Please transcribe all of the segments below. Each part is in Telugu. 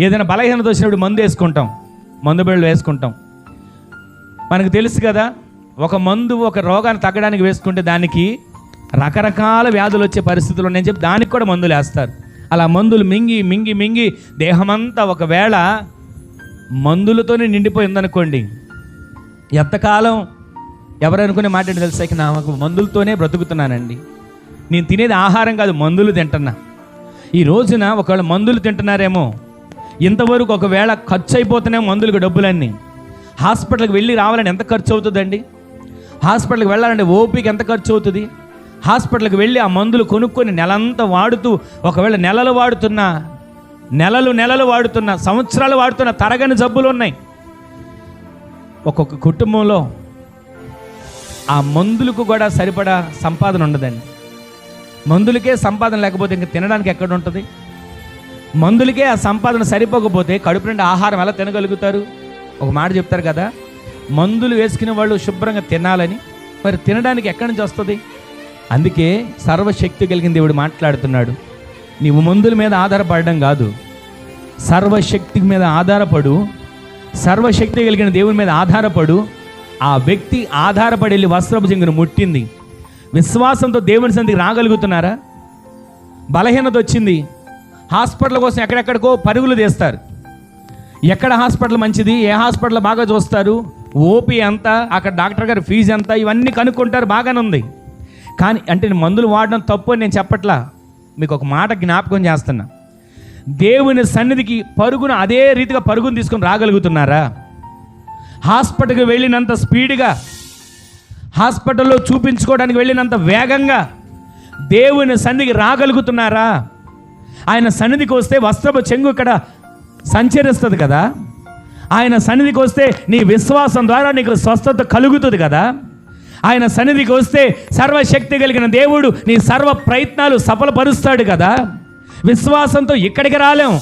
ఏదైనా బలహీనత వచ్చినప్పుడు మందు వేసుకుంటాం. మందు బిళ్ళలు వేసుకుంటాం. మనకు తెలుసు కదా ఒక మందు ఒక రోగాన్ని తగ్గడానికి వేసుకుంటే దానికి రకరకాల వ్యాధులు వచ్చే పరిస్థితులు ఉన్నాయని చెప్పి దానికి కూడా మందులు వేస్తారు. అలా మందులు మింగి మింగి మింగి దేహమంతా ఒకవేళ మందులతోనే నిండిపోయిందనుకోండి ఎంతకాలం ఎవరనుకునే మాట ఏంటో తెలుసా? నాకు మందులతోనే బ్రతుకుతున్నానండి. నేను తినేది ఆహారం కాదు మందులు తింటున్నా. ఈ రోజున ఒకవేళ మందులు తింటున్నారేమో ఇంతవరకు ఒకవేళ ఖర్చు అయిపోతున్నాయి మందులకు డబ్బులన్నీ. హాస్పిటల్కి వెళ్ళి రావాలని ఎంత ఖర్చు అవుతుందండి హాస్పిటల్కి వెళ్ళాలంటే ఓపిక ఎంత ఖర్చు అవుతుంది హాస్పిటల్కి వెళ్ళి ఆ మందులు కొనుక్కొని నెలంతా వాడుతూ ఒకవేళ నెలలు వాడుతున్నా నెలలు నెలలు వాడుతున్న సంవత్సరాలు వాడుతున్న తరగని జబ్బులు ఉన్నాయి. ఒక్కొక్క కుటుంబంలో ఆ మందులకు కూడా సరిపడా సంపాదన ఉండదండి. మందులకే సంపాదన లేకపోతే ఇంక తినడానికి ఎక్కడ ఉంటుంది? మందులకే ఆ సంపాదన సరిపోకపోతే కడుపు నుండి ఆహారం ఎలా తినగలుగుతారు? ఒక మాట చెప్తారు కదా మందులు వేసుకునే వాళ్ళు శుభ్రంగా తినాలని మరి తినడానికి ఎక్కడి నుంచి వస్తుంది? అందుకే సర్వశక్తి కలిగిన దేవుడు మాట్లాడుతున్నాడు. నీవు మందుల మీద ఆధారపడడం కాదు సర్వశక్తి మీద ఆధారపడు సర్వశక్తి కలిగిన దేవుని మీద ఆధారపడు ఆ వ్యక్తి ఆధారపడి వెళ్ళి వస్త్రపు జింగును ముట్టింది. విశ్వాసంతో దేవుని సంతికి రాగలుగుతున్నారా? బలహీనత వచ్చింది. హాస్పిటల్ కోసం ఎక్కడెక్కడికో పరుగులు తీస్తారు. ఎక్కడ హాస్పిటల్ మంచిది? ఏ హాస్పిటల్ బాగా చూస్తారు? ఓపీ ఎంత? అక్కడ డాక్టర్ గారి ఫీజు ఎంత? ఇవన్నీ కనుక్కుంటారు బాగానే ఉంది. కానీ అంటే మందులు వాడడం తప్పు అని నేను చెప్పట్లా? మీకు ఒక మాట జ్ఞాపకం చేస్తున్నా. దేవుని సన్నిధికి పరుగున అదే రీతిగా పరుగును తీసుకొని రాగలుగుతున్నారా? హాస్పిటల్కి వెళ్ళినంత స్పీడ్గా హాస్పిటల్లో చూపించుకోవడానికి వెళ్ళినంత వేగంగా దేవుని సన్నిధికి రాగలుగుతున్నారా? ఆయన సన్నిధికి వస్తే వస్త్రపు చెంగు ఇక్కడ సంచరిస్తుంది కదా. ఆయన సన్నిధికి వస్తే నీ విశ్వాసం ద్వారా నీకు స్వస్థత కలుగుతుంది కదా. ఆయన సన్నిధికి వస్తే సర్వశక్తి కలిగిన దేవుడు నీ సర్వ ప్రయత్నాలు సఫలపరుస్తాడు కదా. విశ్వాసంతో ఇక్కడికి రాలేం.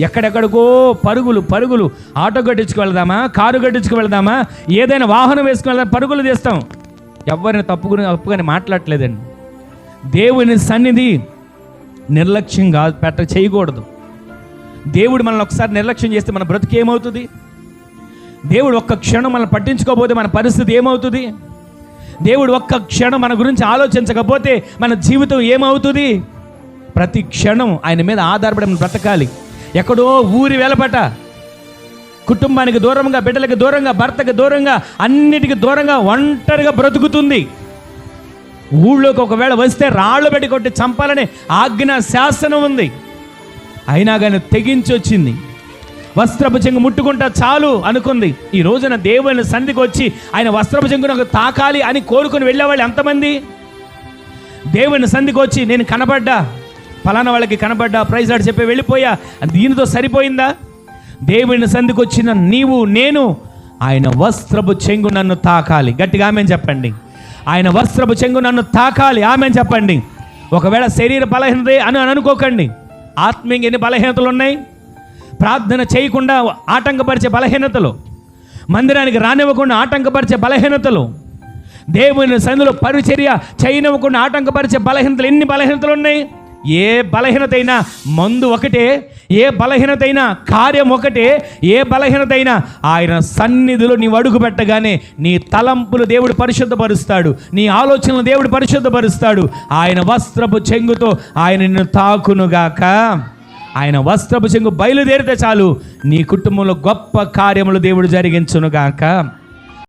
ఎక్కడెక్కడికో పరుగులు పరుగులు. ఆటో గట్టించుకు వెళ్దామా? కారు గట్టించుకు వెళ్దామా? ఏదైనా వాహనం వేసుకుని వెళ్దాం పరుగులు తీస్తాం. ఎవరిని తప్పుకుని తప్పుకొని మాట్లాడలేదండి దేవుని సన్నిధి నిర్లక్ష్యంగా పెట్ట చేయకూడదు. దేవుడు మనల్ని ఒకసారి నిర్లక్ష్యం చేస్తే మన బ్రతుకు ఏమవుతుంది? దేవుడు ఒక్క క్షణం మనల్ని పట్టించుకోకపోతే మన పరిస్థితి ఏమవుతుంది? దేవుడు ఒక్క క్షణం మన గురించి ఆలోచించకపోతే మన జీవితం ఏమవుతుంది? ప్రతి క్షణం ఆయన మీద ఆధారపడి మనం బ్రతకాలి. ఎక్కడో ఊరి వెలపట కుటుంబానికి దూరంగా బిడ్డలకు దూరంగా భర్తకి దూరంగా అన్నిటికీ దూరంగా ఒంటరిగా బ్రతుకుతుంది. ఊళ్ళోకి ఒకవేళ వస్తే రాళ్ళు పెట్టి కొట్టి చంపాలని ఆజ్ఞ శాసనం ఉంది. అయినా కానీ తెగించి వచ్చింది. వస్త్రపు చెంగు ముట్టుకుంటా చాలు అనుకుంది. ఈ రోజున దేవుని సంధికి వచ్చి ఆయన వస్త్రపు చెంగు నాకు తాకాలి అని కోరుకుని వెళ్ళేవాళ్ళు ఎంతమంది? దేవుని సంధికి వచ్చి నేను కనబడ్డా ఫలానా వాళ్ళకి కనబడ్డా ప్రైజ్ ఆడు చెప్పి వెళ్ళిపోయా. దీనితో సరిపోయిందా? దేవుని సంధికి వచ్చిన నీవు నేను ఆయన వస్త్రపు చెంగు నన్ను తాకాలి. గట్టిగా ఆమె చెప్పండి. ఆయన వస్త్రపు చెంగు నన్ను తాకాలి. ఆమె చెప్పండి. ఒకవేళ శరీర బలహీనత అని అని అనుకోకండి. ఆత్మీయంగా ఎన్ని బలహీనతలు ఉన్నాయి? ప్రార్థన చేయకుండా ఆటంకపరిచే బలహీనతలు మందిరానికి రానివ్వకుండా ఆటంకపరిచే బలహీనతలు దేవుని సందులో పరిచర్య చేయనివ్వకుండా ఆటంకపరిచే బలహీనతలు ఎన్ని బలహీనతలు ఉన్నాయి? ఏ బలహీనతైనా మందు ఒకటే ఏ బలహీనతైనా కార్యం ఒకటే ఏ బలహీనతైనా ఆయన సన్నిధిలో నీవు అడుగు పెట్టగానే నీ తలంపులు దేవుడు పరిశుద్ధపరుస్తాడు నీ ఆలోచనలు దేవుడు పరిశుద్ధపరుస్తాడు. ఆయన వస్త్రపు చెంగుతో ఆయన నిన్ను తాకునుగాక. ఆయన వస్త్రపు చెంగు బయలుదేరితే చాలు నీ కుటుంబంలో గొప్ప కార్యములు దేవుడు జరిగించునుగాక.